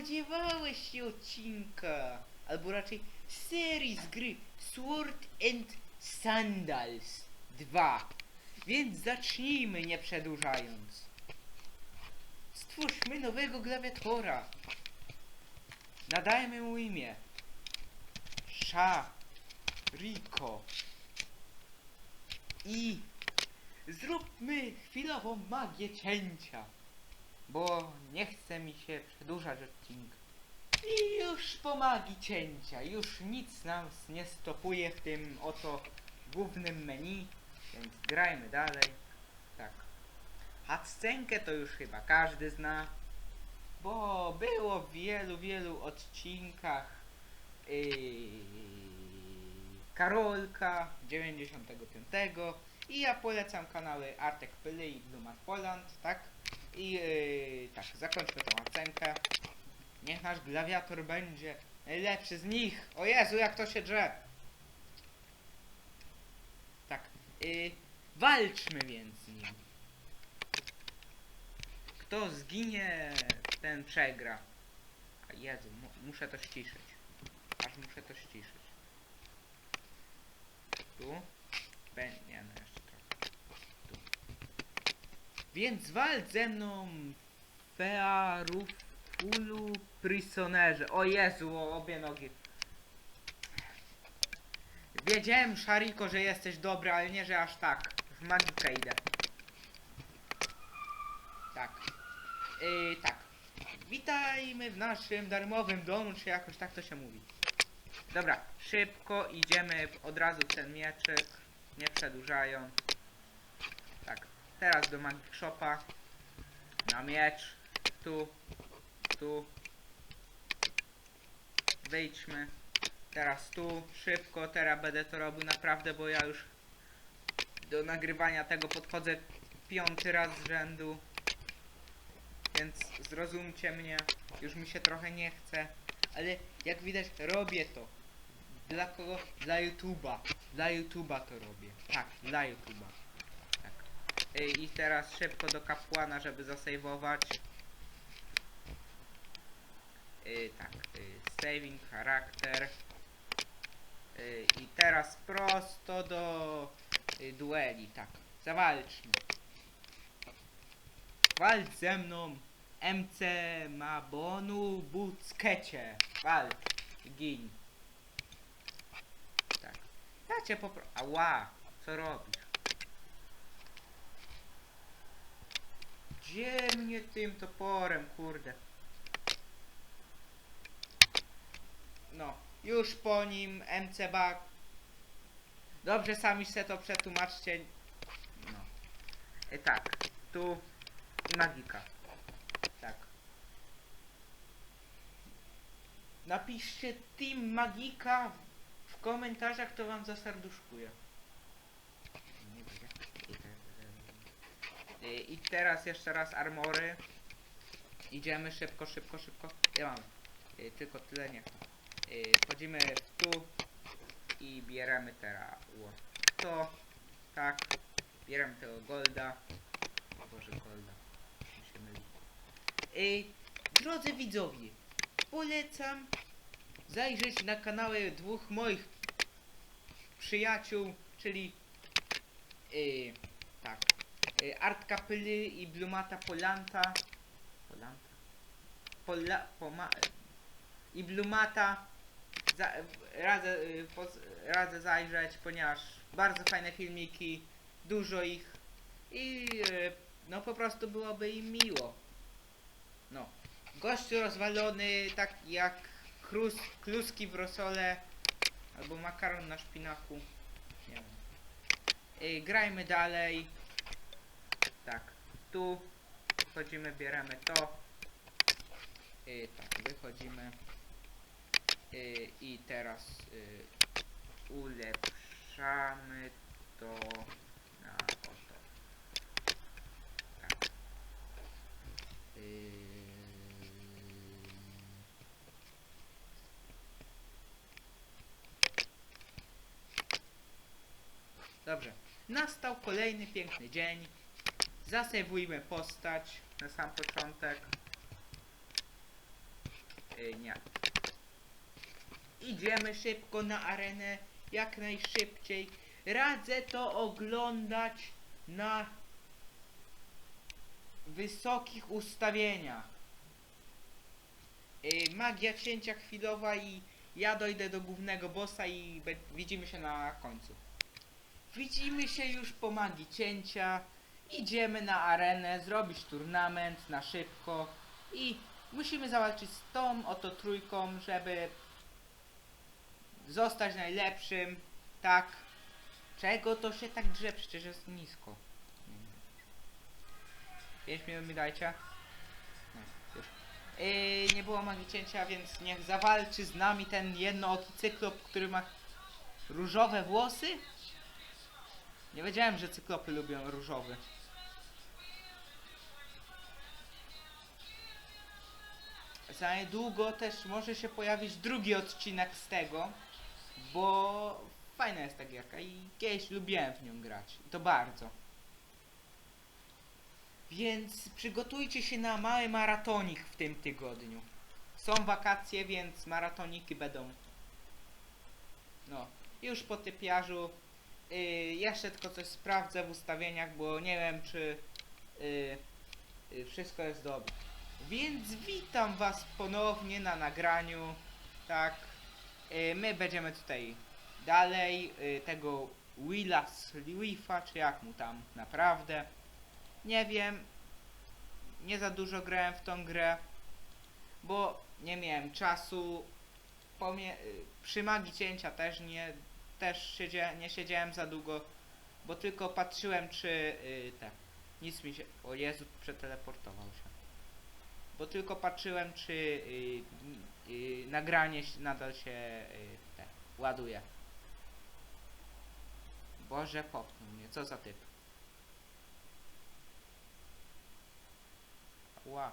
spodziewałeś się odcinka, albo raczej serii z gry Sword and Sandals 2. Więc zacznijmy nie przedłużając. Stwórzmy nowego klawiatora. Nadajmy mu imię. Sha Rico. I zróbmy chwilową magię cięcia. Bo nie chce mi się przedłużać odcinka. I już po magii cięcia. Już nic nas nie stopuje w tym oto głównym menu. Więc grajmy dalej. Tak. Hatscenkę to już chyba każdy zna. Bo było w wielu, wielu odcinkach yy, Karolka 95 i ja polecam kanały Artek Pyly i Blumar Poland, tak? I yy, tak, zakończmy tą ocenkę. Niech nasz glawiator będzie najlepszy z nich. O Jezu, jak to się drze. Tak, yy, walczmy więc z nim. Kto zginie, ten przegra. Jezu, mu muszę to ściszyć. Aż muszę to ściszyć. Tu. Be nie, no jeszcze trochę. Tu. Więc walcz ze mną Fearufulu Prisonerze. O Jezu, o obie nogi. Wiedziałem, Szariko, że jesteś dobry, ale nie, że aż tak. W magikę idę. Tak. Yy, tak. Witajmy w naszym darmowym domu, czy jakoś tak to się mówi. Dobra, szybko idziemy od razu ten mieczyk, nie przedłużając. Teraz do Magic Shopa. Na miecz. Tu, tu. Wejdźmy. Teraz tu, szybko, teraz będę to robił naprawdę, bo ja już do nagrywania tego podchodzę piąty raz z rzędu. Więc zrozumcie mnie, już mi się trochę nie chce, ale jak widać robię to. Dla kogo? Dla YouTube'a. Dla YouTube'a to robię. Tak, dla YouTube'a. Y, I teraz szybko do kapłana, żeby zasejwować. Y, tak, y, saving charakter. I teraz prosto do dueli, tak. Zawalczmy. Walcz ze mną MC Mabonu Buckecie. Walcz. Gin. Tak. Ja cię popro... Ała! Co robisz? Gdzie mnie tym toporem, kurde? No, już po nim MC Bak. Dobrze, sami se to przetłumaczcie. No. I tak, tu magika. Tak. Napiszcie Team Magika w komentarzach, to wam zaserduszkuję. Nie będzie. I te- y, I teraz jeszcze raz armory. Idziemy szybko, szybko, szybko. Ja mam. Y, Tylko tyle nie. Y, Wchodzimy tu i bierzemy teraz to. Tak. Bierzemy tego golda. O Boże, golda. Ej, drodzy widzowie, polecam zajrzeć na kanały dwóch moich przyjaciół, czyli yy, tak, yy, Art Kapyly i Blumata Polanta. Polanta? Pola, poma, I Blumata. Za, radzę, yy, poz, radzę zajrzeć, ponieważ bardzo fajne filmiki, dużo ich i no po prostu byłoby im miło. No. Gościu rozwalony, tak jak krus, kluski w rosole albo makaron na szpinaku. Nie wiem. Grajmy dalej. Tu wchodzimy, bieremy to. Yy, tak, wychodzimy. Yy, I teraz yy, ulepszamy to na oto. Tak. Dobrze. Nastał kolejny piękny dzień. Zasejwujmy postać na sam początek. y, nie. Idziemy szybko na arenę, jak najszybciej. Radzę to oglądać na wysokich ustawieniach. Y, magia cięcia chwilowa i ja dojdę do głównego bossa i widzimy się na końcu. Widzimy się już po magii cięcia. Idziemy na arenę, zrobić turnament na szybko i musimy zawalczyć z tą oto trójką, żeby zostać najlepszym. Tak. Czego to się tak drze? Przecież jest nisko. 5 minut mi dajcie. Yy, nie było magii cięcia, więc niech zawalczy z nami ten jednooki cyklop, który ma różowe włosy. Nie wiedziałem, że cyklopy lubią różowy. Za niedługo też może się pojawić drugi odcinek z tego, bo fajna jest ta gierka i kiedyś lubiłem w nią grać. I to bardzo. Więc przygotujcie się na mały maratonik w tym tygodniu. Są wakacje, więc maratoniki będą. No, już po typiarzu. Yy, jeszcze tylko coś sprawdzę w ustawieniach, bo nie wiem czy yy, yy, wszystko jest dobrze. Więc witam was ponownie na nagraniu. Tak. Yy, my będziemy tutaj dalej yy, tego Willa Slifa, czy jak mu tam naprawdę. Nie wiem. Nie za dużo grałem w tą grę, bo nie miałem czasu. Pomie y, przy magii cięcia też nie też nie siedziałem za długo, bo tylko patrzyłem czy te nic mi się o Jezu przeteleportował się. Bo tylko patrzyłem czy y, y, nagranie nadal się y, te ładuje. Boże popchnął mnie, co za typ. Ła.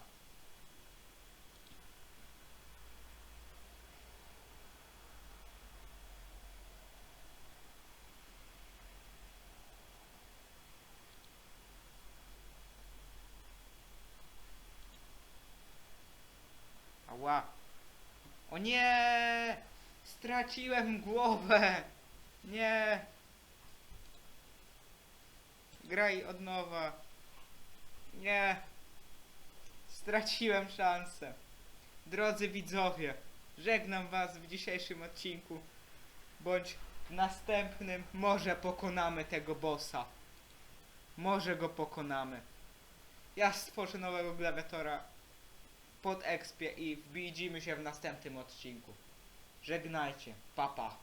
O nie! Straciłem głowę! Nie! Graj od nowa. Nie! Straciłem szansę. Drodzy widzowie, żegnam was w dzisiejszym odcinku. Bądź w następnym może pokonamy tego bossa. Może go pokonamy. Ja stworzę nowego gladiatora pod expie i wbidzimy się w następnym odcinku. Żegnajcie. Papa. Pa.